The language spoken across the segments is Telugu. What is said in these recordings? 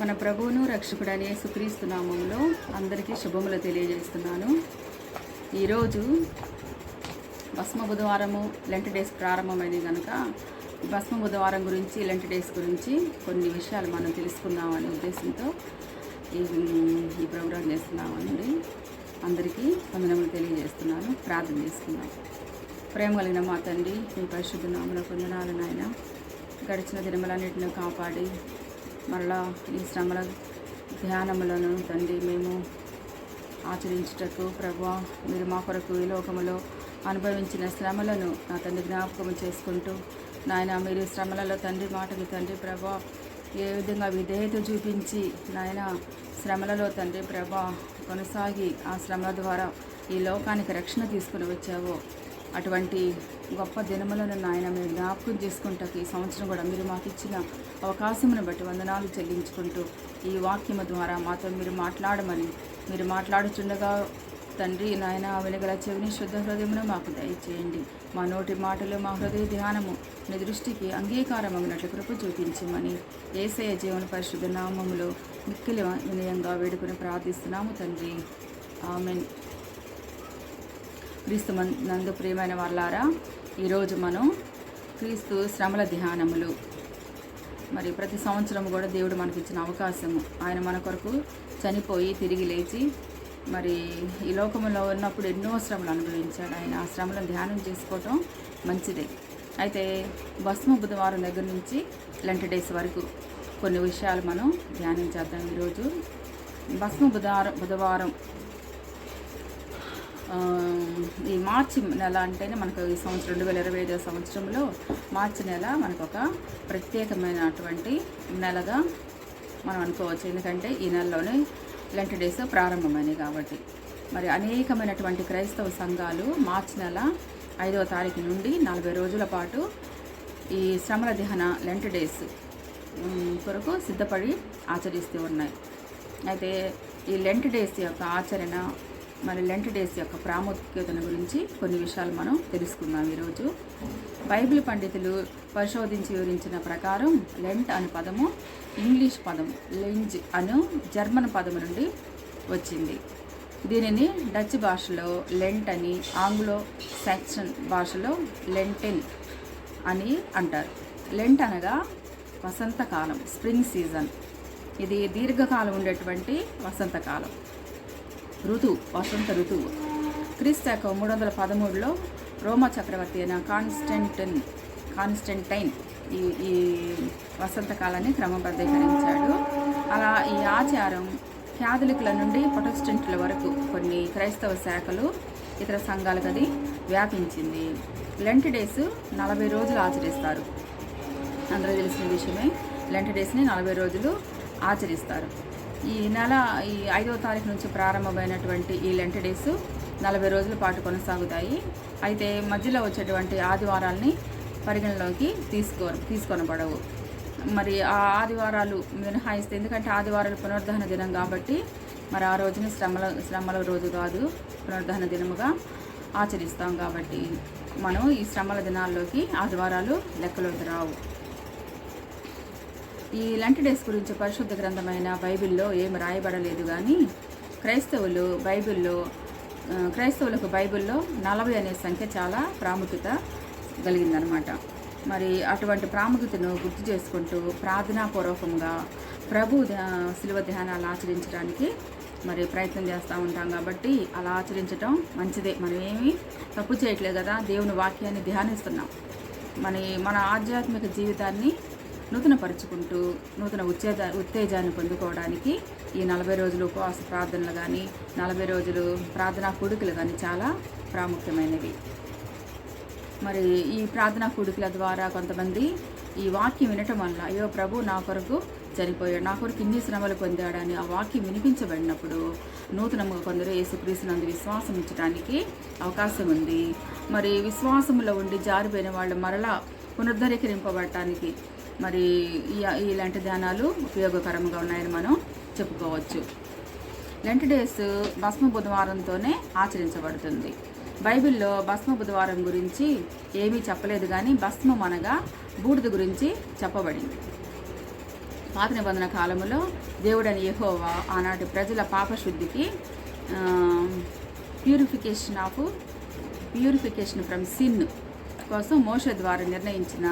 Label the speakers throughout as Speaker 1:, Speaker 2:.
Speaker 1: మన ప్రభువును రక్షకుడనే సుక్రీస్తు నామంలో అందరికీ శుభములు తెలియజేస్తున్నాను. ఈరోజు భస్మ బుధవారము లెంట్ డేస్ ప్రారంభమైంది కనుక భస్మ బుధవారం గురించి లెంట్ డేస్ గురించి కొన్ని విషయాలు మనం తెలుసుకుందామనే ఉద్దేశంతో ఈ ఈ ప్రోగ్రాం చేస్తున్నామండి. అందరికీ వందనములు తెలియజేస్తున్నాను. ప్రార్థన చేసుకున్నాం ప్రేమ కలిగిన మా తండ్రి మీ పరిశుద్ధ నామలో పొందనాలు నాయన. గడిచిన దినములన్నింటినీ కాపాడి మరలా ఈ శ్రమల ధ్యానములను తండ్రి మేము ఆచరించుటకు ప్రభా మీరు మా కొరకు ఈ లోకములో అనుభవించిన శ్రమలను నా తండ్రి జ్ఞాపకం చేసుకుంటూ నాయన మీరు శ్రమలలో తండ్రి మాటకి తండ్రి ప్రభా ఏ విధంగా విధేయత చూపించి నాయన శ్రమలలో తండ్రి ప్రభా కొనసాగి ఆ శ్రమల ద్వారా ఈ లోకానికి రక్షణ తీసుకుని వచ్చావో అటువంటి గొప్ప దినములను నాయన మీరు జ్ఞాపకం చేసుకుంటకు ఈ సంవత్సరం కూడా మీరు మాకు ఇచ్చిన అవకాశమును బట్టి వందనాలు చెల్లించుకుంటూ ఈ వాక్యము ద్వారా మాతో మీరు మాట్లాడమని మీరు మాట్లాడుచుండగా తండ్రి నాయన వెలుగల చెవిని శుద్ధ హృదయమును మాకు దయచేయండి. మా నోటి మాటలు మా హృదయ ధ్యానము నీ దృష్టికి అంగీకారమగినట్లు కృప చూపించమని ఏసయ జీవన పరిశుద్ధ నామములో మిక్కిలి వినయంగా వేడుకుని ప్రార్థిస్తున్నాము తండ్రి. ఆమెన్. క్రీస్తు మన్- నందు ప్రియమైన వాళ్ళారా ఈరోజు మనం క్రీస్తు శ్రమల ధ్యానములు. మరి ప్రతి సంవత్సరం కూడా దేవుడు మనకి ఇచ్చిన అవకాశము. ఆయన మన కొరకు చనిపోయి తిరిగి లేచి మరి ఈ లోకంలో ఉన్నప్పుడు ఎన్నో శ్రమలు అనుభవించాడు. ఆయన ఆ శ్రమలను ధ్యానం చేసుకోవటం మంచిదే. అయితే భస్మ బుధవారం దగ్గర నుంచి లెంట డేస్ వరకు కొన్ని విషయాలు మనం ధ్యానం చేద్దాం ఈరోజు. భస్మ బుధవారం బుధవారం ఈ మార్చి నెల అంటేనే మనకు ఈ సంవత్సరం రెండు వేల ఇరవై ఐదో సంవత్సరంలో మార్చి నెల మనకు ఒక ప్రత్యేకమైనటువంటి నెలగా మనం అనుకోవచ్చు. ఎందుకంటే ఈ నెలలోనే లెంట్ డేస్ ప్రారంభమైనవి కాబట్టి. మరి అనేకమైనటువంటి క్రైస్తవ సంఘాలు మార్చి నెల ఐదవ తారీఖు నుండి నలభై రోజుల పాటు ఈ శ్రమల దిహన లెంట్ డేస్ కొరకు సిద్ధపడి ఆచరిస్తూ ఉన్నాయి. అయితే ఈ లెంట్ డేస్ యొక్క ఆచరణ మరి లెంట్ డేస్ యొక్క ప్రాముఖ్యతను గురించి కొన్ని విషయాలు మనం తెలుసుకుందాం ఈరోజు. బైబిల్ పండితులు పరిశోధించి వివరించిన ప్రకారం లెంట్ అనే పదము ఇంగ్లీష్ పదం లెంజ్ అను జర్మన్ పదము నుండి వచ్చింది. దీనిని డచ్ భాషలో లెంట్ అని ఆంగ్లో సాక్సన్ భాషలో లెంటెన్ అని అంటారు. లెంట్ అనగా వసంతకాలం స్ప్రింగ్ సీజన్. ఇది దీర్ఘకాలం ఉండేటువంటి వసంతకాలం. ఋతువు వసంత ఋతువు క్రీస్తు మూడు వందల పదమూడులో రోమా చక్రవర్తి అయిన కాన్స్టెంటన్ కాన్స్టెంటైన్ ఈ ఈ వసంతకాలాన్ని క్రమబద్ధీకరించాడు. అలా ఈ ఆచారం క్యాథలిక్ల నుండి ప్రొటెస్టెంట్ల వరకు కొన్ని క్రైస్తవ శాఖలు ఇతర సంఘాలకు అది వ్యాపించింది. లెంట్ డేస్ నలభై రోజులు ఆచరిస్తారు. అందరూ తెలిసిన విషయమే. లెంట్ డేస్ని నలభై రోజులు ఆచరిస్తారు. ఈ నెల ఈ ఐదవ తారీఖు నుంచి ప్రారంభమైనటువంటి ఈ లెంట్ డేస్ నలభై రోజుల పాటు కొనసాగుతాయి. అయితే మధ్యలో వచ్చేటువంటి ఆదివారాల్ని పరిగణలోకి తీసుకో తీసుకొనబడవు. మరి ఆ ఆదివారాలు మినహాయిస్తే ఎందుకంటే ఆదివారాలు పునరుద్ధరణ దినం కాబట్టి మరి ఆ రోజుని శ్రమల శ్రమల రోజు కాదు పునరుద్ధరణ దినముగా ఆచరిస్తాం కాబట్టి మనం ఈ శ్రమల దినాల్లోకి ఆదివారాలు లెక్కలోకి రావు. ఈ లెంట్ డేస్ గురించి పరిశుద్ధ గ్రంథమైన బైబిల్లో ఏం రాయబడలేదు కానీ క్రైస్తవులు బైబిల్లో క్రైస్తవులకు బైబిల్లో నలభై అనే సంఖ్య చాలా ప్రాముఖ్యత కలిగిందనమాట మరి అటువంటి ప్రాముఖ్యతను గుర్తు చేసుకుంటూ ప్రార్థనాపూర్వకంగా ప్రభు ధ్యా- శిలువ ధ్యానాలు ఆచరించడానికి మరి ప్రయత్నం చేస్తూ ఉంటాం కాబట్టి అలా ఆచరించడం మంచిదే. మనం ఏమీ తప్పు చేయట్లేదు కదా దేవుని వాక్యాన్ని ధ్యానిస్తున్నాం. మన మన ఆధ్యాత్మిక జీవితాన్ని నూతనపరుచుకుంటూ నూతన ఉత్తేజ ఉత్తేజాన్ని పొందుకోవడానికి ఈ నలభై రోజులు ఉపవాస ప్రార్థనలు కానీ నలభై రోజులు ప్రార్థనా కూడికలు కానీ చాలా ప్రాముఖ్యమైనవి. మరి ఈ ప్రార్థనా కూడికల ద్వారా కొంతమంది ఈ వాక్యం వినటం వల్ల అయ్యో ప్రభు నా కొరకు చనిపోయాడు నా కొరకు ఇన్ని శ్రమలు పొందాడని ఆ వాక్యం వినిపించబడినప్పుడు నూతనముగా కొందరు యేసుక్రీస్తునందు విశ్వాసం ఉంచడానికి అవకాశం ఉంది. మరి విశ్వాసంలో ఉండి జారిపోయిన వాళ్ళు మరలా పునరుద్ధరీకరింపబడటానికి మరి ఈ ఇలాంటి ధ్యానాలు ఉపయోగకరంగా ఉన్నాయని మనం చెప్పుకోవచ్చు. లెంట్ డేస్ భస్మ బుధవారంతోనే ఆచరించబడుతుంది. బైబిల్లో భస్మ బుధవారం గురించి ఏమీ చెప్పలేదు కానీ భస్మం అనగా బూడిద గురించి చెప్పబడింది. పాత నిబంధన కాలంలో దేవుడని యహోవా ఆనాటి ప్రజల పాపశుద్ధికి purification of purification from sin కోసం మోష ద్వారా నిర్ణయించిన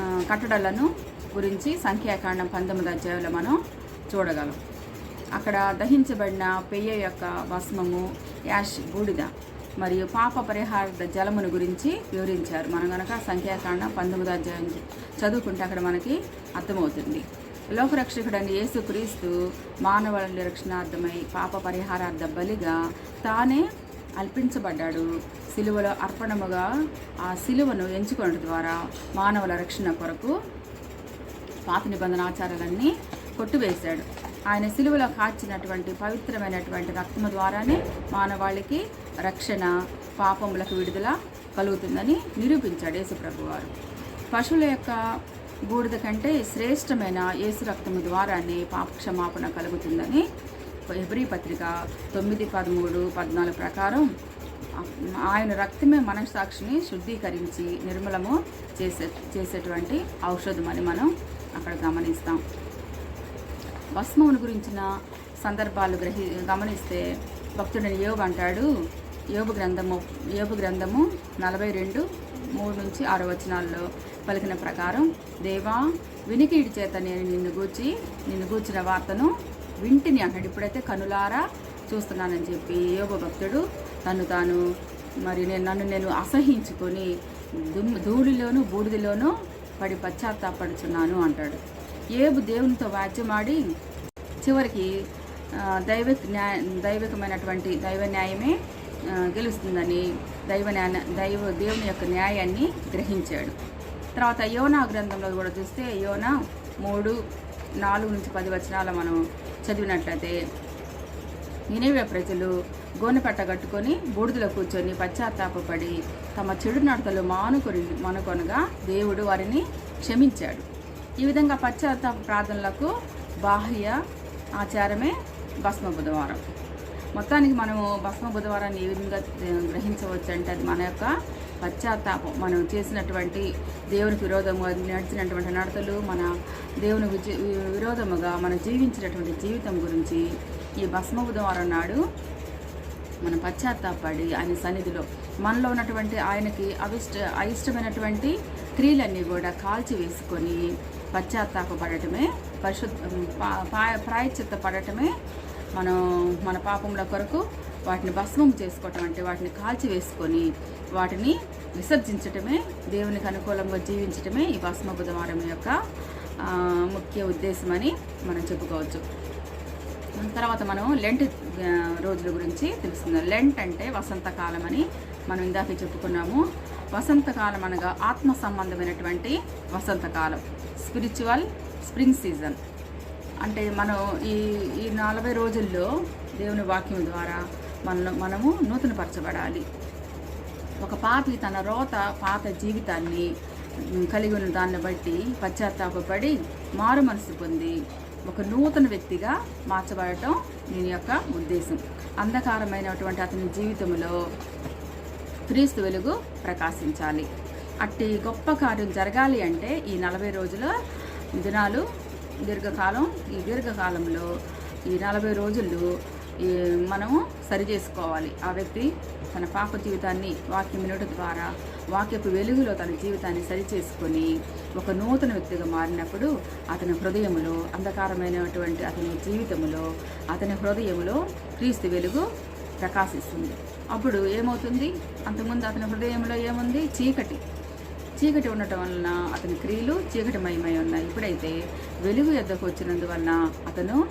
Speaker 1: కట్టడలను గురించి సంఖ్యాకాండం పంతొమ్మిది అధ్యాయంలో మనం చూడగలం. అక్కడ దహించబడిన పెయ్య యొక్క భస్మము యాష్ బూడిద మరియు పాప పరిహార జలమును గురించి వివరించారు. మనం కనుక సంఖ్యాకాండం పంతొమ్మిది అధ్యాయం చదువుకుంటే అక్కడ మనకి అర్థమవుతుంది. లోకరక్షకుడని యేసుక్రీస్తు మానవుల రక్షణార్థమై పాప పరిహారార్థ బలిగా తానే అల్పించబడ్డాడు సిలువలో అర్పణముగా ఆ సిలువను ఎంచుకోవడం ద్వారా మానవుల రక్షణ కొరకు పాత నిబంధన ఆచారాలన్నీ కొట్టువేశాడు. ఆయన సిలువలో కాచినటువంటి పవిత్రమైనటువంటి రక్తము ద్వారానే మానవాళికి రక్షణ పాపములకు విడుదల కలుగుతుందని నిరూపించాడు యేసుప్రభు వారు. పశువుల యొక్క బూడిద కంటే శ్రేష్టమైన యేసు రక్తము ద్వారానే పాపక్షమాపణ కలుగుతుందని ఎబ్రి పత్రిక తొమ్మిది పదమూడు పద్నాలుగు ప్రకారం ఆయన రక్తమే మనస్సాక్షిని శుద్ధీకరించి నిర్మలము చేసే చేసేటువంటి ఔషధం అని మనం అక్కడ గమనిస్తాం. భస్మమును గురించిన సందర్భాలు గ్రహి గమనిస్తే భక్తుడని యోగు అంటాడు యోగు గ్రంథము యోగు గ్రంథము నలభై రెండు మూడు నుంచి ఆరు వచనాల్లో పలికిన ప్రకారం దేవా వినికిడి చేత నేను నిన్ను గూర్చి నిన్ను గూర్చిన వార్తను వింటిని అంటాడు. ఇప్పుడైతే కనులారా చూస్తున్నానని చెప్పి యోగ భక్తుడు తను తాను మరి నేను నన్ను నేను అసహించుకొని దుమ్ ధూళిలోను బూడిదలోనూ పడి పశ్చాత్తాపడుచున్నాను అంటాడు. ఏబు దేవునితో వాద్యమాడి చివరికి దైవ న్యాయ దైవికమైనటువంటి దైవ న్యాయమే గెలుస్తుందని దైవ న్యాయ దైవ దేవుని యొక్క న్యాయాన్ని గ్రహించాడు. తర్వాత యోనా గ్రంథంలో కూడా చూస్తే యోనా మూడు నాలుగు నుంచి పది వచనాల మనం చదివినట్లయితే నినేవే ప్రజలు గోనె పట్ట కట్టుకొని బూడిదలో కూర్చొని పశ్చాత్తాపపడి తమ చెడు నడతలు మానుకొని మనుకొనగా దేవుడు వారిని క్షమించాడు. ఈ విధంగా పశ్చాత్తాప ప్రార్థనలకు బాహ్య ఆచారమే భస్మ బుధవారం. మొత్తానికి మనము భస్మ బుధవారాన్ని ఏ విధంగా గ్రహించవచ్చు అంటే అది మన యొక్క పశ్చాత్తాపం. మనం చేసినటువంటి దేవునికి విరోధంగా నడిచినటువంటి నడతలు మన దేవుని విజ- విరోధముగా మనం జీవించినటువంటి జీవితం గురించి ఈ భస్మ బుధవారం నాడు మనం పశ్చాత్తాపడి ఆయన సన్నిధిలో మనలో ఉన్నటువంటి ఆయనకి అవిష్ట అయిష్టమైనటువంటి క్రియలన్నీ కూడా కాల్చి వేసుకొని పశ్చాత్తాపడటమే పరిశుద్ధ పా- పా- ప్రాయశ్చిత్త పడటమే మనం మన పాపముల కొరకు వాటిని భస్మం చేసుకోవటం అంటే వాటిని కాల్చి వేసుకొని వాటిని విసర్జించటమే దేవునికి అనుకూలంగా జీవించటమే ఈ భస్మ బుధవారం యొక్క ముఖ్య ఉద్దేశమని మనం చెప్పుకోవచ్చు. తర్వాత మనం లెంట్ రోజుల గురించి తెలుసుకుందాం. లెంట్ అంటే వసంతకాలం అని మనం ఇందాక చెప్పుకున్నాము. వసంతకాలం అనగా ఆత్మ సంబంధమైనటువంటి వసంతకాలం. స్పిరిచువల్ స్ప్రింగ్ సీజన్ అంటే మనం ఈ ఈ నలభై రోజుల్లో దేవుని వాక్యం ద్వారా మన మనము నూతనపరచబడాలి. ఒక పాపి తన రోత పాత జీవితాన్ని కలిగి ఉన్న దాన్ని బట్టి పశ్చాత్తాపడి మారు మనసు పొంది ఒక నూతన వ్యక్తిగా మార్చబడటం నేను యొక్క ఉద్దేశం. అంధకారమైనటువంటి అతని జీవితంలో క్రీస్తు వెలుగు ప్రకాశించాలి. అట్టి గొప్ప కార్యం జరగాలి అంటే ఈ నలభై రోజుల దినాలు దీర్ఘకాలం ఈ దీర్ఘకాలంలో ఈ నలభై రోజులు మనము సరి చేసుకోవాలి. ఆ వ్యక్తి తన పాప జీవితాన్ని వాక్యం వినడం ద్వారా వాక్యపు వెలుగులో తన జీవితాన్ని సరి చేసుకొని ఒక నూతన వ్యక్తిగా మారినప్పుడు అతని హృదయములో అంధకారమైనటువంటి అతని జీవితములో అతని హృదయములో క్రీస్తు వెలుగు ప్రకాశిస్తుంది. అప్పుడు ఏమవుతుంది? అంతకుముందు అతని హృదయంలో ఏముంది? చీకటి. చీకటి ఉండటం వలన అతని క్రియలు చీకటిమయమై ఉన్నాయి. ఇప్పుడైతే వెలుగు ఎద్దకు వచ్చినందువలన అతను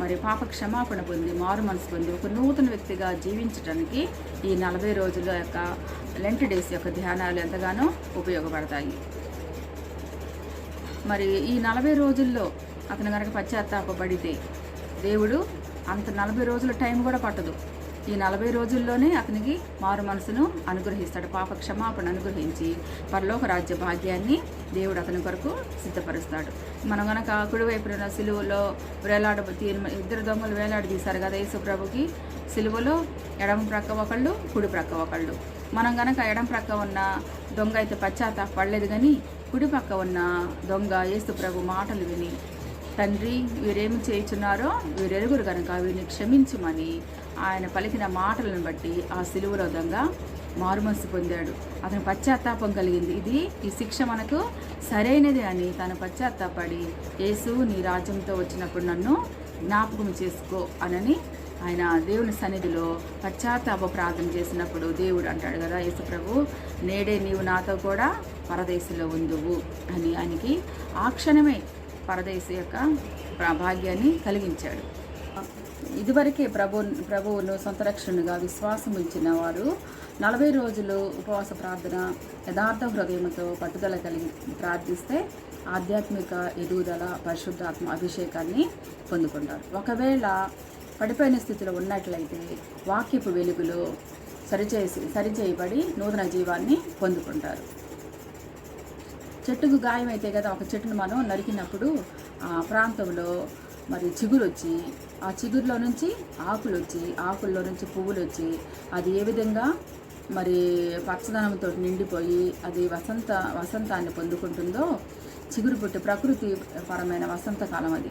Speaker 1: మరి పాప క్షమాపణ పొంది మారు మనసు పొంది ఒక నూతన వ్యక్తిగా జీవించడానికి ఈ నలభై రోజుల యొక్క లెంట్ డేస్ యొక్క ధ్యానాలు ఎంతగానో ఉపయోగపడతాయి. మరి ఈ నలభై రోజుల్లో అతను కనుక పశ్చాత్తాపడితే దేవుడు అంత నలభై రోజుల టైం కూడా పట్టదు. ఈ నలభై రోజుల్లోనే అతనికి మారు మనసును అనుగ్రహిస్తాడు పాప క్షమాపణ అనుగ్రహించి. పరలోక రాజ్య భాగ్యాన్ని దేవుడు అతని కొరకు సిద్ధపరుస్తాడు. మనం గనక కుడివైపున ఉన్న సిలువలో వేలాడ ఇద్దరు దొంగలు వేలాడదీశారు కదా యేసుప్రభుకి సిలువలో ఎడమ ప్రక్క ఒకళ్ళు కుడి ప్రక్క ఒకళ్ళు. మనం గనక ఎడమ ప్రక్క ఉన్న దొంగ అయితే పశ్చాత్తాపడలేదు కానీ కుడి పక్క ఉన్న దొంగ యేసు ప్రభు మాటలు విని తండ్రి వీరేమి చేయుచున్నారో వీరెరుగురు కనుక వీరిని క్షమించుమని ఆయన పలికిన మాటలను బట్టి ఆ సిలువలో దొంగ మారుమనసు పొందాడు. అతను పశ్చాత్తాపం కలిగింది. ఇది ఈ శిక్ష మనకు సరైనది అని తను పశ్చాత్తాపడి యేసు నీ రాజ్యంతో వచ్చినప్పుడు నన్ను జ్ఞాపకం చేసుకో అనని ఆయన దేవుని సన్నిధిలో పశ్చాత్తాప ప్రార్థన చేసినప్పుడు దేవుడు అంటాడు కదా యేసుప్రభు నేడే నీవు నాతో కూడా పరదేశంలో ఉందువు అని ఆయనకి ఆ క్షణమే పరదేశ యొక్క ప్ర- భాగ్యాన్ని కలిగించాడు. ఇదివరకే ప్రభు ప్రభువును సొంత రక్షణగా విశ్వాసం ఉంచిన వారు నలభై రోజులు ఉపవాస ప్రార్థన యథార్థ హృదయంతో పట్టుదల కలిగి ప్రార్థిస్తే ఆధ్యాత్మిక ఎదుగుదల పరిశుద్ధాత్మ అభిషేకాన్ని పొందుకుంటారు. ఒకవేళ పడిపోయిన స్థితిలో ఉన్నట్లయితే వాక్యపు వెలుగులో సరిచేసి సరిచేయబడి నూతన జీవాన్ని పొందుకుంటారు. చెట్టుకు గాయం అయితే కదా ఒక చెట్టును మనం నరికినప్పుడు ఆ ప్రాంతంలో మరి చిగురు వచ్చి ఆ చిగురులో నుంచి ఆకులు వచ్చి ఆకుల్లో నుంచి పువ్వులు వచ్చి అది ఏ విధంగా మరి పచ్చదనంతో నిండిపోయి అది వసంత వసంతాన్ని పొందుకుంటుందో చిగురు పుట్టి ప్రకృతి పరమైన వసంతకాలం అది.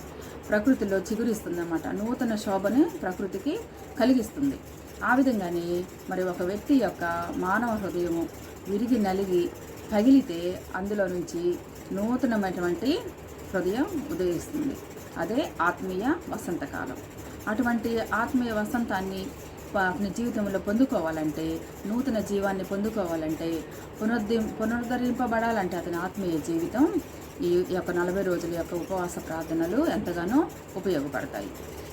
Speaker 1: ప్రకృతిలో చిగురిస్తుందన్నమాట. నూతన శోభను ప్రకృతికి కలిగిస్తుంది. ఆ విధంగానే మరి ఒక వ్యక్తి యొక్క మానవ హృదయము విరిగి నలిగి తగిలితే అందులో నుంచి నూతనమైనటువంటి హృదయం ఉదయిస్తుంది. అదే ఆత్మీయ వసంతకాలం. అటువంటి ఆత్మీయ వసంతాన్ని అతని జీవితంలో పొందుకోవాలంటే నూతన జీవాన్ని పొందుకోవాలంటే పునరుద్ధి పునరుద్ధరింపబడాలంటే అతని ఆత్మీయ జీవితం ఈ యొక్క నలభై రోజుల యొక్క ఉపవాస ప్రార్థనలు ఎంతగానో ఉపయోగపడతాయి.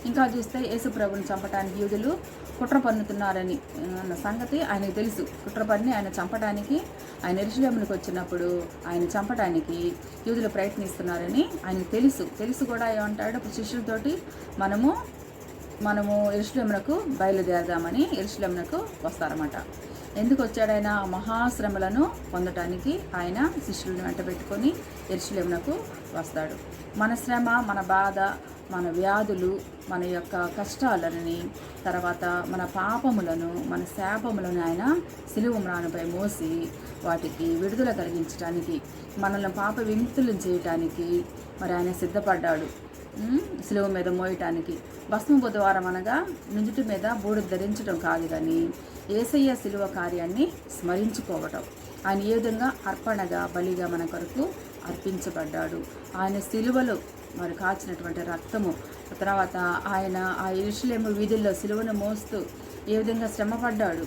Speaker 1: ఇంకా చూస్తే యేసు ప్రభుని చంపడానికి యూదులు కుట్ర పన్నుతున్నారని అన్న సంగతి ఆయనకు తెలుసు. కుట్ర పన్ని ఆయన చంపడానికి ఆయన ఎరుశలేమునికి వచ్చినప్పుడు ఆయన చంపడానికి యూదులు ప్రయత్నిస్తున్నారని ఆయనకు తెలుసు. తెలుసు కూడా ఏమంటాడు? శిష్యులతోటి మనము మనము ఎరుశలేమునకు బయలుదేరదామని ఎరుశలేమునకు వస్తారన్నమాట. ఎందుకు వచ్చాడైనా మహాశ్రమలను పొందటానికి ఆయన శిష్యులను వెంట పెట్టుకొని ఎరుశలేమునకు వస్తాడు. మన శ్రమ మన బాధ మన వ్యాధులు మన యొక్క కష్టాలని తర్వాత మన పాపములను మన శాపములను ఆయన సిలువ మ్రాణపై మోసి వాటికి విడుదల కలిగించడానికి మనల్ని పాప విముక్తులను చేయటానికి మరి ఆయన సిద్ధపడ్డాడు. శిలువ మీద మోయటానికి. భస్మ బుధవారం అనగా నుదుటి మీద బూడిద ధరించడం కాదు కానీ ఏసయ్య శిలువ కార్యాన్ని స్మరించుకోవటం. ఆయన ఏ విధంగా అర్పణగా బలిగా మన కొరకు అర్పించబడ్డాడు. ఆయన శిలువలు మరి కాచినటువంటి రక్తము. తర్వాత ఆయన ఆ ఇరుషులేము వీధుల్లో శిలువను మోస్తూ ఏ విధంగా శ్రమపడ్డాడు?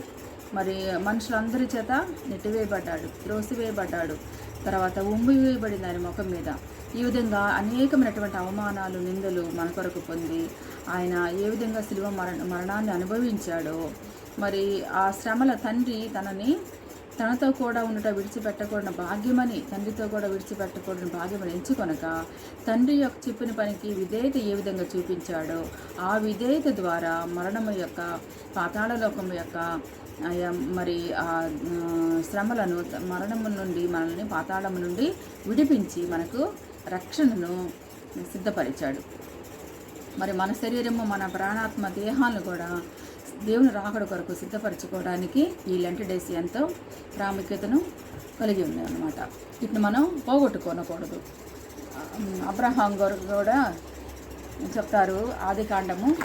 Speaker 1: మరి మనుషులందరి చేత నెట్టివేయబడ్డాడు త్రోసివేయబడ్డాడు. తర్వాత ఉమ్మి వేయబడింది ఆయన ముఖం మీద. ఈ విధంగా అనేకమైనటువంటి అవమానాలు నిందలు మన కొరకు పొంది ఆయన ఏ విధంగా శిలువ మరణ మరణాన్ని అనుభవించాడో మరి ఆ శ్రమల తండ్రి తనని తనతో కూడా ఉండట విడిచిపెట్టకూడని భాగ్యమని తండ్రితో కూడా విడిచిపెట్టకూడని భాగ్యమని ఎంచుకొనక తండ్రి యొక్క చెప్పిన పనికి విధేయత ఏ విధంగా చూపించాడో ఆ విధేయత ద్వారా మరణము యొక్క పాతాళలోకం యొక్క మరి ఆ, శ్రమలను మరణము నుండి మనల్ని పాతాళము నుండి విడిపించి మనకు రక్షణను సిద్ధపరిచాడు. మరి మన శరీరము మన ప్రాణాత్మ దేహాలను కూడా దేవుని రాకడ కొరకు సిద్ధపరచుకోవడానికి ఈ లెంట్ డేస్ ఎంతో ప్రాముఖ్యతను కలిగి ఉంది అన్నమాట. వీటిని మనం పోగొట్టుకోనకూడదు. అబ్రహాం గారు కూడా చెప్తారు ఆది కాండము.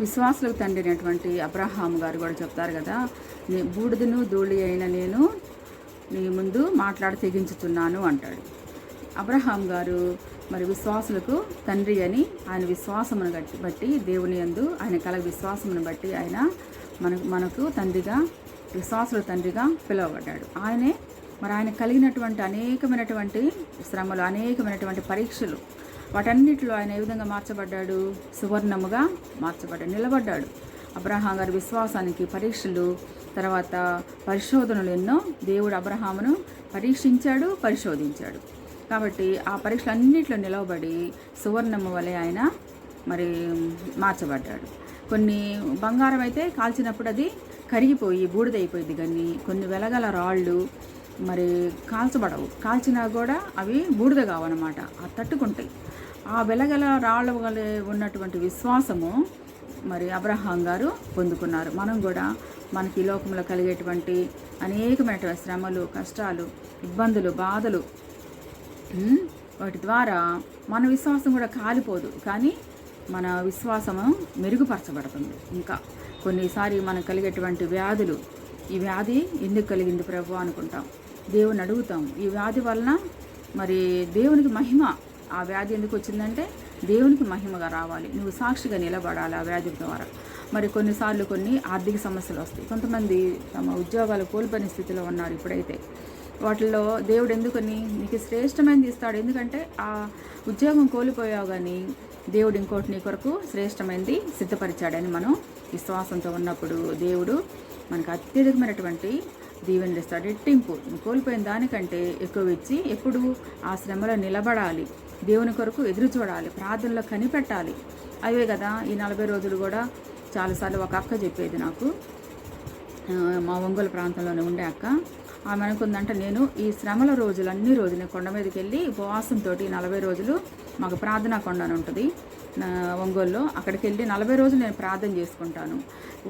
Speaker 1: విశ్వాసులకు తండ్రి అయినటువంటి అబ్రహాం గారు కూడా చెప్తారు కదా బూడిదను ధూళి అయిన నేను నీ ముందు మాట్లాడి తెగించుతున్నాను అంటాడు. అబ్రహాం గారు మరి విశ్వాసులకు తండ్రి అని ఆయన విశ్వాసమును బట్టి బట్టి దేవుని యందు ఆయన కల విశ్వాసమును బట్టి ఆయన మనకు మనకు తండ్రిగా విశ్వాసుల తండ్రిగా పిలువబడ్డాడు. ఆయనే మరి ఆయన కలిగినటువంటి అనేకమైనటువంటి శ్రమలు అనేకమైనటువంటి పరీక్షలు వాటన్నిటిలో ఆయన ఏ విధంగా మార్చబడ్డాడు? సువర్ణముగా మార్చబడ్డాడు నిలబడ్డాడు. అబ్రహాం గారి విశ్వాసానికి పరీక్షలు తర్వాత పరిశోధనలు ఎన్నో. దేవుడు అబ్రహామును పరీక్షించాడు పరిశోధించాడు. కాబట్టి ఆ పరీక్షలన్నింటిలో నిలవబడి సువర్ణము వలె ఆయన మరి మార్చబడ్డాడు. కొన్ని బంగారం అయితే కాల్చినప్పుడు అది కరిగిపోయి బూడిదైపోయింది కానీ కొన్ని వెలగల రాళ్ళు మరి కాల్చబడవు. కాల్చినా కూడా అవి బూడిద కావన్నమాట. ఆ తట్టుకుంటాయి. ఆ వెలగల రాళ్ళ వలె ఉన్నటువంటి విశ్వాసము మరి అబ్రహాం గారు పొందుకున్నారు. మనం కూడా మనకి ఈ లోకంలో కలిగేటువంటి అనేకమైన శ్రమలు కష్టాలు ఇబ్బందులు బాధలు వాటి ద్వారా మన విశ్వాసం కూడా కాలిపోదు. కానీ మన విశ్వాసము మెరుగుపరచబడుతుంది. ఇంకా కొన్నిసారి మనకు కలిగేటువంటి వ్యాధులు ఈ వ్యాధి ఎందుకు కలిగింది ప్రభు అనుకుంటాం. దేవుని అడుగుతాం. ఈ వ్యాధి వలన మరి దేవునికి మహిమ ఆ వ్యాధి ఎందుకు వచ్చిందంటే దేవునికి మహిమగా రావాలి. నువ్వు సాక్షిగా నిలబడాలి ఆ వ్యాధి ద్వారా? మరి కొన్నిసార్లు కొన్ని ఆర్థిక సమస్యలు వస్తాయి. కొంతమంది తమ ఉద్యోగాలు కోల్పోయిన స్థితిలో ఉన్నారు ఇప్పుడైతే. వాటిల్లో దేవుడు ఎందుకని? నీకు శ్రేష్టమైనది ఇస్తాడు. ఎందుకంటే ఆ ఉద్యోగం కోల్పోయావు కానీ దేవుడు ఇంకోటి నీ కొరకు శ్రేష్టమైనది సిద్ధపరిచాడని మనం విశ్వాసంతో ఉన్నప్పుడు దేవుడు మనకు అత్యధికమైనటువంటి దీవెనలు ఇస్తాడు. రెట్టింపు. కోల్పోయిన దానికంటే ఎక్కువ ఇచ్చి ఎప్పుడు ఆ శ్రమలో నిలబడాలి. దేవుని కొరకు ఎదురు చూడాలి ప్రార్థనలో కనిపెట్టాలి. అవే కదా ఈ నలభై రోజులు కూడా చాలాసార్లు ఒక అక్క చెప్పేది నాకు. మా ఒంగోలు ప్రాంతంలోనే ఉండే అక్క. ఆమె అనుకుందంటే నేను ఈ శ్రమల రోజులు అన్ని రోజులు కొండ మీదకి వెళ్ళి ఉపవాసంతో నలభై రోజులు మాకు ప్రార్థనా కొండ అని ఉంటుంది ఒంగోలులో. అక్కడికి వెళ్ళి నలభై రోజులు నేను ప్రార్థన చేసుకుంటాను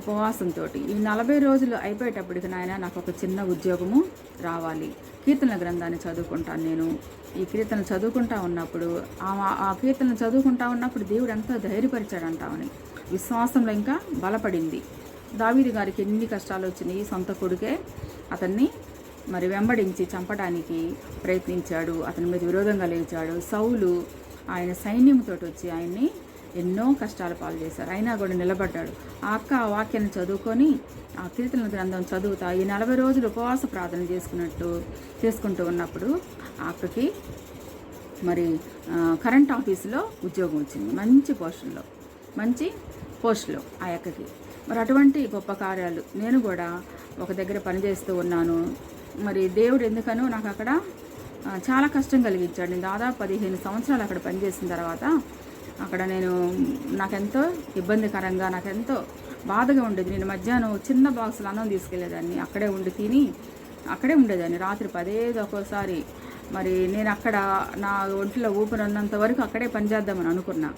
Speaker 1: ఉపవాసంతో ఈ నలభై రోజులు అయిపోయేటప్పటికి నాయన నాకు ఒక చిన్న ఉద్యోగము రావాలి. కీర్తన గ్రంథాన్ని చదువుకుంటాను నేను. ఈ కీర్తనలు చదువుకుంటా ఉన్నప్పుడు ఆ- ఆ చదువుకుంటా ఉన్నప్పుడు దేవుడు ఎంతో ధైర్యపరిచాడంటామని విశ్వాసంలో ఇంకా బలపడింది. దావీదు గారికి ఎన్ని కష్టాలు వచ్చినాయి సొంత కొడుకే అతన్ని మరి వెంబడించి చంపడానికి ప్రయత్నించాడు అతని మీద విరోధంగా లేచాడు. సౌలు ఆయన సైన్యంతో వచ్చి ఆయన్ని ఎన్నో కష్టాలు పాలు చేశారు. అయినా కూడా నిలబడ్డాడు. ఆ అక్క ఆ వాక్యాన్ని చదువుకొని ఆ కీర్తన గ్రంథం చదువుతా ఈ నలభై రోజులు ఉపవాస ప్రార్థన చేసుకున్నట్టు చేసుకుంటూ ఉన్నప్పుడు ఆ అక్కకి మరి కరెంట్ ఆఫీసులో ఉద్యోగం వచ్చింది. మంచి పోస్టుల్లో మంచి పోస్టులో ఆ అక్కకి. మరి అటువంటి గొప్ప కార్యాలు నేను కూడా ఒక దగ్గర పనిచేస్తూ ఉన్నాను. మరి దేవుడు ఎందుకనో నాకు అక్కడ చాలా కష్టం కలిగించాడు. నేను దాదాపు పదిహేను సంవత్సరాలు అక్కడ పనిచేసిన తర్వాత అక్కడ నేను నాకెంతో ఇబ్బందికరంగా నాకెంతో బాధగా ఉండేది. నేను మధ్యాహ్నం చిన్న బాక్సులు అన్నం తీసుకెళ్ళేదాన్ని. అక్కడే ఉండి తిని అక్కడే ఉండేదాన్ని. రాత్రి పదేది ఒక్కోసారి. మరి నేను అక్కడ నా ఒంట్లో ఊపిరి ఉన్నంత వరకు అక్కడే పనిచేద్దామని అనుకున్నా.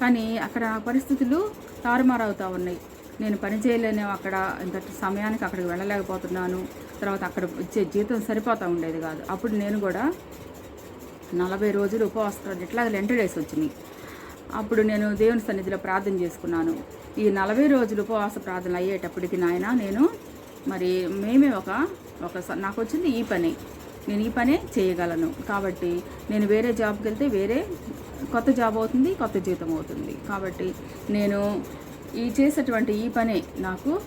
Speaker 1: కానీ అక్కడ పరిస్థితులు తారుమారవుతూ ఉన్నాయి. నేను పని చేయలేను అక్కడ. ఇంత సమయానికి అక్కడికి వెళ్ళలేకపోతున్నాను. తర్వాత అక్కడ ఇచ్చే జీతం సరిపోతూ ఉండేది కాదు. అప్పుడు నేను కూడా నలభై రోజులు ఉపవాసం ఇట్లా లెంట డేస్ వచ్చినాయి. అప్పుడు నేను దేవుని సన్నిధిలో ప్రార్థన చేసుకున్నాను. ఈ నలభై రోజులు ఉపవాస ప్రార్థన అయ్యేటప్పటికి నాయన నేను మరి మేమే ఒక ఒక స- నాకు వచ్చింది ఈ పని. నేను ఈ పనే చేయగలను. కాబట్టి నేను వేరే జాబ్కి వెళ్తే వేరే కొత్త జాబ్ అవుతుంది కొత్త జీతం అవుతుంది. కాబట్టి నేను ఈ చేసేటువంటి ఈ పనే నాకు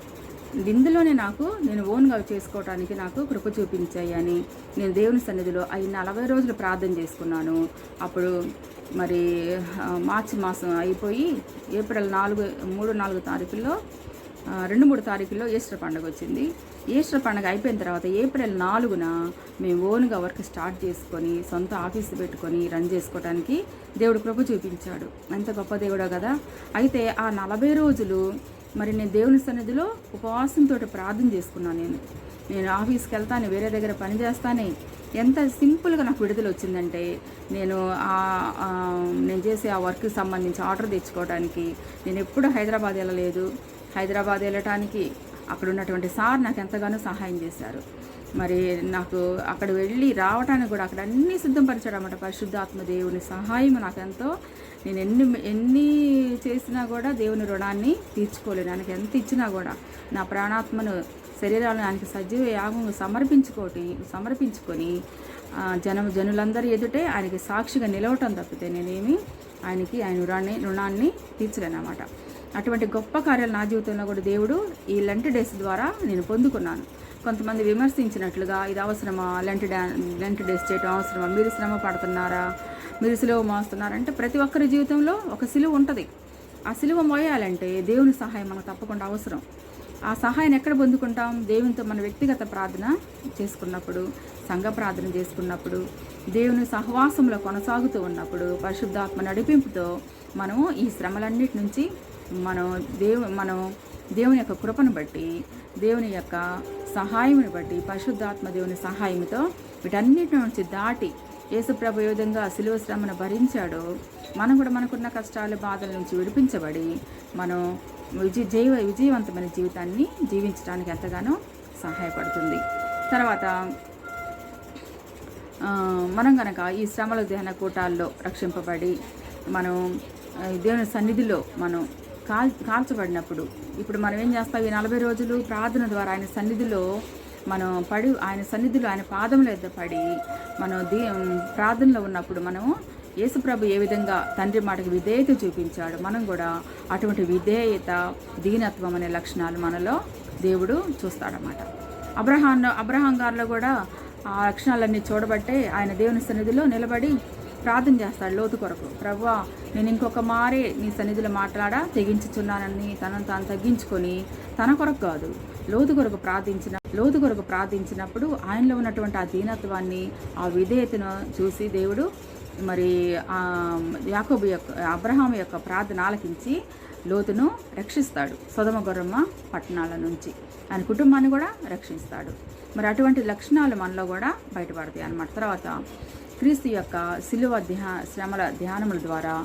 Speaker 1: ఇందులోనే నాకు నేను ఓన్గా చేసుకోవడానికి నాకు కృప చూపించాయి అని నేను దేవుని సన్నిధిలో అవి నలభై రోజులు ప్రార్థన చేసుకున్నాను. అప్పుడు మరి మార్చి మాసం అయిపోయి ఏప్రిల్ నాలుగు మూడు నాలుగు తారీఖుల్లో రెండు మూడు తారీఖుల్లో ఈస్టర్ పండుగ వచ్చింది. ఈస్టర్ పండుగ అయిపోయిన తర్వాత ఏప్రిల్ నాలుగున మేము ఓన్గా వర్క్ స్టార్ట్ చేసుకొని సొంత ఆఫీస్ పెట్టుకొని రన్ చేసుకోవడానికి దేవుడు కృప చూపించాడు. ఎంత గొప్ప దేవుడో కదా. అయితే ఆ నలభై రోజులు మరి నేను దేవుని సన్నిధిలో ఉపవాసంతో ప్రార్థన చేసుకున్నాను నేను. నేను ఆఫీస్కి వెళ్తాను వేరే దగ్గర పని చేస్తానే ఎంత సింపుల్గా నాకు విడుదల వచ్చిందంటే నేను ఆ- నేను చేసే ఆ వర్క్కి సంబంధించి ఆర్డర్ తెచ్చుకోవడానికి నేను ఎప్పుడు హైదరాబాద్ వెళ్ళలేదు. హైదరాబాద్ వెళ్ళటానికి అక్కడ ఉన్నటువంటి సార్ నాకు ఎంతగానో సహాయం చేశారు. మరి నాకు అక్కడ వెళ్ళి రావడానికి కూడా అక్కడ అన్నీ సిద్ధపరిచాడు అన్నమాట పరిశుద్ధాత్మ దేవుని సహాయం నాకు ఎంతో. నేను ఎన్ని ఎన్ని చేసినా కూడా దేవుని రుణాన్ని తీర్చుకోలేను. నాకు ఎంత ఇచ్చినా కూడా నా ప్రాణాత్మను శరీరాలను ఆయనకి సజీవ యాగం సమర్పించుకోటి సమర్పించుకొని జన జనం జనులందరి ఎదుటే ఆయనకి సాక్షిగా నిలవటం తప్పితే నేనేమి ఆయనకి ఆయన రుణాన్ని రుణాన్ని తీర్చలేనమాట అటువంటి గొప్ప కార్యాలు నా జీవితంలో కూడా దేవుడు ఈ లెంట్ డేస్ ద్వారా నేను పొందుకున్నాను. కొంతమంది విమర్శించినట్లుగా ఇది అవసరమా? లెంట్ డా లెంట్ డేస్ చేయటం అవసరమా? మీరు శ్రమ పడుతున్నారా? మీరు సిలువ మోస్తున్నారంటే ప్రతి ఒక్కరి జీవితంలో ఒక సిలువ ఉంటుంది. ఆ సిలువ మోయాలంటే దేవుని సహాయం మనకు తప్పకుండా అవసరం. ఆ సహాయాన్ని ఎక్కడ పొందుకుంటాం? దేవునితో మన వ్యక్తిగత ప్రార్థన చేసుకున్నప్పుడు సంఘ ప్రార్థన చేసుకున్నప్పుడు దేవుని సహవాసంలో కొనసాగుతూ ఉన్నప్పుడు పరిశుద్ధాత్మ నడిపింపుతో మనము ఈ శ్రమలన్నిటి నుంచి మనం దేవు మనం దేవుని యొక్క కృపను బట్టి దేవుని యొక్క సహాయముని బట్టి పరిశుద్ధాత్మ దేవుని సహాయంతో వీటన్నిటి నుంచి దాటి యేసుప్రభు ఏ విధంగా సిలువ శ్రమను భరించాడో మనం కూడా మనకున్న కష్టాలు బాధల నుంచి విడిపించబడి మనం విజయ జైవ విజయవంతమైన జీవితాన్ని జీవించడానికి ఎంతగానో సహాయపడుతుంది. తర్వాత మనం కనుక ఈ శ్రమల దహన కూటాల్లో రక్షింపబడి మనం దేవుని సన్నిధిలో మనం కాల్ కాల్చబడినప్పుడు ఇప్పుడు మనం ఏం చేస్తాం? ఈ నలభై రోజులు ప్రార్థన ద్వారా ఆయన సన్నిధిలో మనం పడి ఆయన సన్నిధిలో ఆయన పాదముల ఎద్ద పడి మనం దీ ప్రార్థనలో ఉన్నప్పుడు మనము యేసుప్రభు ఏ విధంగా తండ్రి మాటకి విధేయత చూపించాడు? మనం కూడా అటువంటి విధేయత దీనత్వం అనే లక్షణాలు మనలో దేవుడు చూస్తాడనమాట అబ్రహాన్ అబ్రహాం గారిలో కూడా ఆ లక్షణాలన్నీ చూడబట్టే ఆయన దేవుని సన్నిధిలో నిలబడి ప్రార్థన చేస్తాడు లోతు కొరకు. ప్రభువా నేను ఇంకొక మారే నీ సన్నిధిలో మాట్లాడా తెగించుచున్నానని తనను తాను తగ్గించుకొని తన కొరకు కాదు లోతు కొరకు ప్రార్థించిన లోతు కొరకు ప్రార్థించినప్పుడు ఆయనలో ఉన్నటువంటి ఆ దీనత్వాన్ని ఆ విధేయతను చూసి దేవుడు మరి యాకోబు యొక్క అబ్రహాం యొక్క ప్రార్థన ఆలకించి లోతును రక్షిస్తాడు. సొదమ గొర్రమ్మ పట్టణాల నుంచి. ఆయన కుటుంబాన్ని కూడా రక్షిస్తాడు. మరి అటువంటి లక్షణాలు మనలో కూడా బయటపడతాయి అన్నమాట. తర్వాత క్రీస్తు యొక్క శిలువ ధ్యా శ్రమల ధ్యానముల ద్వారా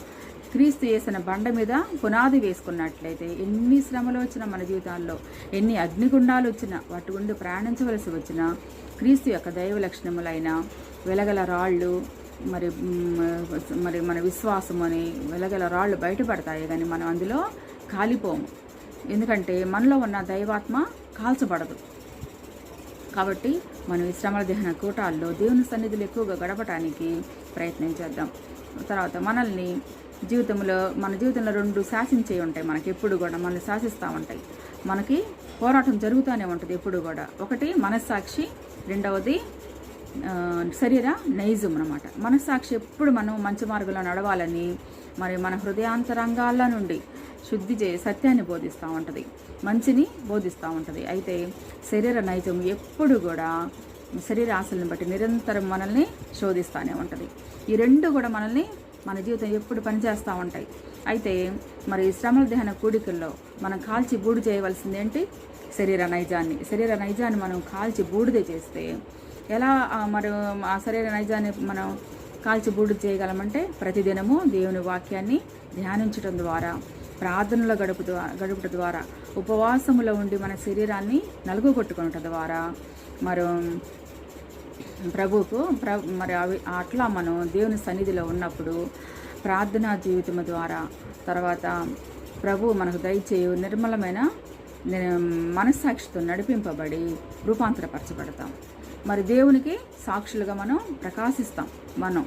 Speaker 1: క్రీస్తు వేసిన బండ మీద పునాది వేసుకున్నట్లయితే ఎన్ని శ్రమలు వచ్చినా మన జీవితాల్లో ఎన్ని అగ్నిగుండాలు వచ్చినా వాటి గుండి ప్రయాణించవలసి వచ్చినా క్రీస్తు యొక్క దైవ లక్షణములైన వెలగల రాళ్ళు మరి మరి మన విశ్వాసం అని వెలగల రాళ్ళు బయటపడతాయి కానీ మనం అందులో కాలిపోము. ఎందుకంటే మనలో ఉన్న దైవాత్మ కాల్చబడదు. కాబట్టి మనం ఈ శ్రమల దహన కూటాల్లో దేవుని సన్నిధులు ఎక్కువగా గడపడానికి ప్రయత్నం చేద్దాం. తర్వాత మనల్ని జీవితంలో మన జీవితంలో రెండు శాసించే ఉంటాయి మనకి ఎప్పుడు కూడా మనల్ని శాసిస్తూ ఉంటాయి. మనకి పోరాటం జరుగుతూనే ఉంటుంది ఎప్పుడు కూడా. ఒకటి మనస్సాక్షి రెండవది శరీర నైజం అనమాట మనస్సాక్షి ఎప్పుడు మనం మంచి మార్గంలో నడవాలని మరి మన హృదయాంతరంగాల నుండి శుద్ధి చే సత్యాన్ని బోధిస్తూ ఉంటుంది. మంచిని బోధిస్తూ ఉంటుంది. అయితే శరీర నైజం ఎప్పుడు కూడా శరీర ఆశలను బట్టి నిరంతరం మనల్ని శోధిస్తూనే ఉంటుంది. ఈ రెండు కూడా మనల్ని మన జీవితం ఎప్పుడు పనిచేస్తూ ఉంటాయి. అయితే మరి శ్రమల దహన కూడికల్లో మనం కాల్చి బూడి చేయవలసింది ఏంటి శరీర నైజాన్ని. శరీర నైజాన్ని మనం కాల్చి బూడిద చేస్తే ఎలా మరి ఆ శరీర నైజాన్ని మనం కాల్చి బూడిద చేయగలమంటే ప్రతిదినము దేవుని వాక్యాన్ని ధ్యానించడం ద్వారా ప్రార్థనలో గడుపు గడుపుట ద్వారా ఉపవాసములో ఉండి మన శరీరాన్ని నలుగుకొట్టుకునట ద్వారా. మరి ప్రభువుకు ప్ర మరి అవి అట్లా మనం దేవుని సన్నిధిలో ఉన్నప్పుడు ప్రార్థనా జీవితం ద్వారా తర్వాత ప్రభు మనకు దయచేయు నిర్మలమైన మనస్సాక్షితో నడిపింపబడి రూపాంతరపరచబడతాం. మరి దేవునికి సాక్షులుగా మనం ప్రకాశిస్తాం. మనం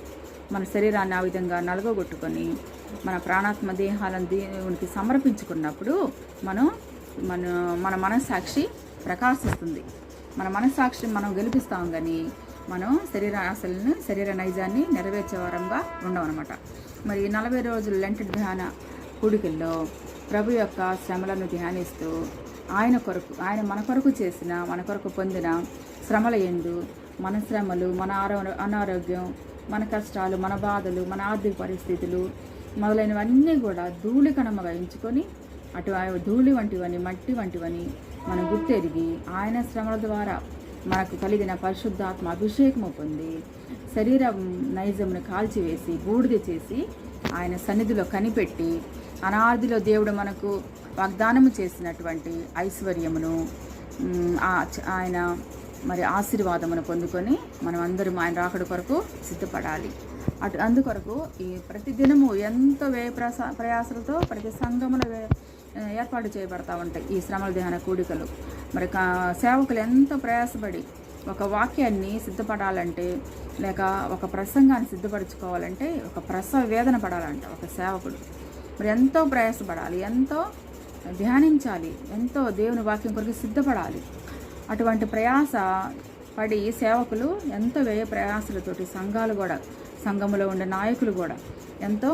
Speaker 1: మన శరీరాన్ని ఆ విధంగా నలగొట్టుకొని మన ప్రాణాత్మ దేహాలను దేవునికి సమర్పించుకున్నప్పుడు మనం మన మన మనస్సాక్షి ప్రకాశిస్తుంది. మన మనస్సాక్షి మనం గెలిపిస్తాం కానీ మనం శరీర ఆశలను శరీర నైజాన్ని నెరవేర్చే వారంగా ఉండమన్నమాట మరి నలభై రోజులు లెంటి ధ్యాన కూడికల్లో ప్రభు యొక్క శ్రమలను ధ్యానిస్తూ ఆయన కొరకు ఆయన మన కొరకు చేసిన మన కొరకు పొందిన శ్రమల ఎందు మన శ్రమలు మన ఆరో అనారోగ్యం మన కష్టాలు మన బాధలు మన ఆర్థిక పరిస్థితులు మొదలైనవన్నీ కూడా ధూళి కణమగా ఎంచుకొని అటు ధూళి వంటివని మట్టి వంటివని మనం గుర్తెరిగి ఆయన శ్రమల ద్వారా మనకు కలిగిన పరిశుద్ధాత్మ అభిషేకము పొంది శరీర నైజంను కాల్చివేసి బూడిద చేసి ఆయన సన్నిధిలో కనిపెట్టి అనాదిలో దేవుడు మనకు వాగ్దానము చేసినటువంటి ఐశ్వర్యమును ఆ- ఆయన మరి ఆశీర్వాదమును పొందుకొని మనం అందరం ఆయన రాకడ కొరకు సిద్ధపడాలి. అటు అందుకొరకు ఈ ప్రతిదినము ఎంతో వ్యయ ప్రసా ప్రయాసలతో ప్రతి సంఘముల ఏర్పాటు చేయబడతా ఉంటాయి ఈ శ్రమల ధ్యాన కూడికలు. మరి కా- సేవకులు ఎంతో ప్రయాసపడి ఒక వాక్యాన్ని సిద్ధపడాలంటే లేక ఒక ప్రసంగాన్ని సిద్ధపరచుకోవాలంటే ఒక ప్రసవ వేదన పడాలంట ఒక సేవకుడు. మరి ఎంతో ప్రయాసపడాలి ఎంతో ధ్యానించాలి ఎంతో దేవుని వాక్యం కొరకు సిద్ధపడాలి. అటువంటి ప్రయాస పడి సేవకులు ఎంతో వ్యయ ప్రయాసలతోటి సంఘాలు కూడా సంఘములో ఉండే నాయకులు కూడా ఎంతో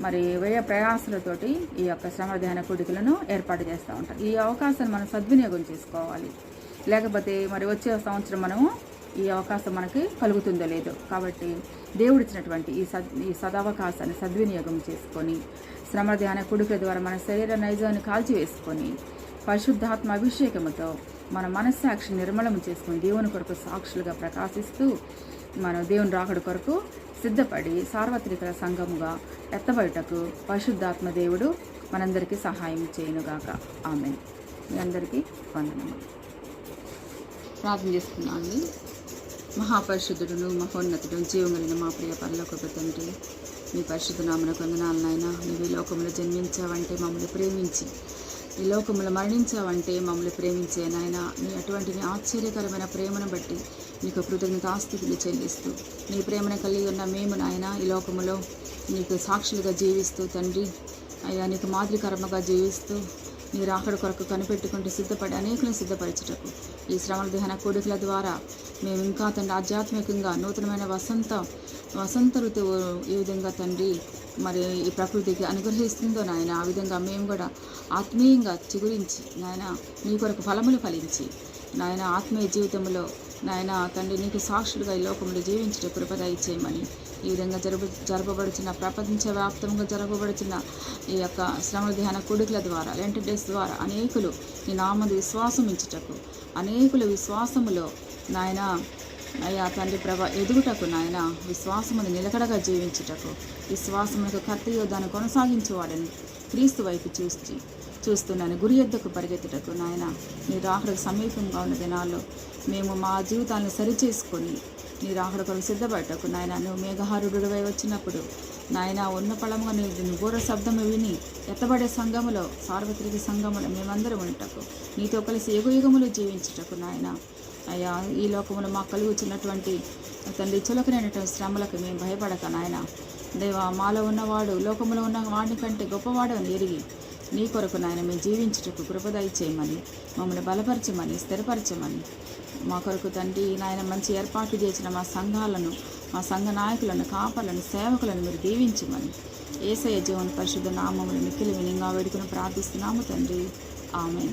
Speaker 1: మరి వ్యయ ప్రయాసలతోటి ఈ యొక్క శ్రమధ్యాన ధ్యాన ఏర్పాటు చేస్తూ ఉంటారు. ఈ అవకాశాన్ని మనం సద్వినియోగం చేసుకోవాలి. లేకపోతే మరి వచ్చే సంవత్సరం మనము ఈ అవకాశం మనకి కలుగుతుందో లేదో. కాబట్టి దేవుడిచ్చినటువంటి ఈ సద్ ఈ సదవకాశాన్ని సద్వినియోగం చేసుకొని శ్రమధ్యాన కుడికల ద్వారా మన శరీర నైజాన్ని కాల్చివేసుకొని పరిశుద్ధాత్మ అభిషేకముతో మన మనస్సాక్షి నిర్మలం చేసుకుని దేవుని కొరకు సాక్షులుగా ప్రకాశిస్తూ మన దేవుని రాకడు కొరకు సిద్ధపడి సార్వత్రిక సంఘముగా ఎత్తబడుటకు పరిశుద్ధాత్మ దేవుడు మనందరికీ సహాయం చేయనుగాక. ఆమె మీ అందరికీ వందనములు. ప్రార్థన చేసుకున్నాను మహాపరిశుద్ధుడును మహోన్నతుడు జీవగలిగిన మా ప్రియ పనులకు తండ్రి మీ పరిశుద్ధ నామన కొందనాలనైనా నాయన. లోకంలో జన్మించావంటే మమ్మల్ని ప్రేమించి ఈ లోకములు మరణించావంటే మమ్మల్ని ప్రేమించే నాయన నీ అటువంటి నీ ఆశ్చర్యకరమైన ప్రేమను బట్టి నీకు కృతజ్ఞతాస్థితులు చెల్లిస్తూ నీ ప్రేమను కలిగి ఉన్న మేము నాయన ఈ లోకములో నీకు సాక్షులుగా జీవిస్తూ తండ్రి అయ్యా నీకు మాదిరికరమగా జీవిస్తూ నీ రాకడ కొరకు కనిపెట్టుకుంటూ సిద్ధపడి అనేకులను సిద్ధపరచుటకు ఈ శ్రవణ దహన కోడికల ద్వారా మేము ఇంకా తండ్రి ఆధ్యాత్మికంగా నూతనమైన వసంత వసంత ఋతువు ఈ విధంగా తండ్రి మరి ఈ ప్రకృతికి అనుగ్రహిస్తుందో నాయన. ఆ విధంగా మేము కూడా ఆత్మీయంగా చిగురించి నాయన నీ కొరకు ఫలములు ఫలించి నాయన ఆత్మీయ జీవితంలో నాయన తండ్రి నీకు సాక్షులుగా ఈ లోకంలో జీవించడం కృపద ఇచ్చేయమని ఈ విధంగా జరుపు జరపబడుచున్న ప్రపంచవ్యాప్తంగా జరపబడుచున్న ఈ యొక్క శ్రమ ధ్యాన కొడుకుల ద్వారా లెంట డేస్ ద్వారా అనేకులు నీ నామందు విశ్వాసం ఇచ్చుటకు అనేకుల విశ్వాసములో నాయన అయ్యా తండ్రి ప్రభ ఎదుగుటకు నాయన విశ్వాసమును నిలకడగా జీవించుటకు. విశ్వాసమునకు కర్తయ్యో దాన్ని కొనసాగించేవాడని క్రీస్తు వైపు చూసి చూస్తున్నాను. గురి ఎద్దకు పరిగెత్తుటకు నాయన నీ రాకడకు సమీపంగా ఉన్న దినాల్లో మేము మా జీవితాలను సరిచేసుకొని నీ రాకడ కొరకు సిద్ధపడటకు నాయన నువ్వు మేఘహారుడువై వచ్చినప్పుడు నాయన ఉన్న పళముగా నువ్వు ఘోర శబ్దము విని ఎత్తబడే సంఘములో సార్వత్రిక సంఘములో మేమందరం ఉండటకు నీతో కలిసి యుగ యుగములు జీవించుటకు నాయన అయ్యా ఈ లోకములో మాకు కలుగుతున్నటువంటి తండ్రి చులకనైనటువంటి శ్రమలకు మేము భయపడక నాయన. దేవా మాలో ఉన్నవాడు లోకములో ఉన్న వాడిని కంటే గొప్పవాడు అని ఎరిగి నీ కొరకు నాయన మేము జీవించుటకు కృపదయ చేయమని మమ్మల్ని బలపరచమని స్థిరపరచమని. మా కొరకు తండ్రి నాయన మంచి ఏర్పాటు చేసిన మా సంఘాలను మా సంఘ నాయకులను కాపలను సేవకులను మీరు దీవించమని. ఏసయ జీవన పరిశుద్ధ నామములు మిక్కిలి వినింగా వేడుకుని ప్రార్థిస్తున్నాము తండ్రి. ఆమె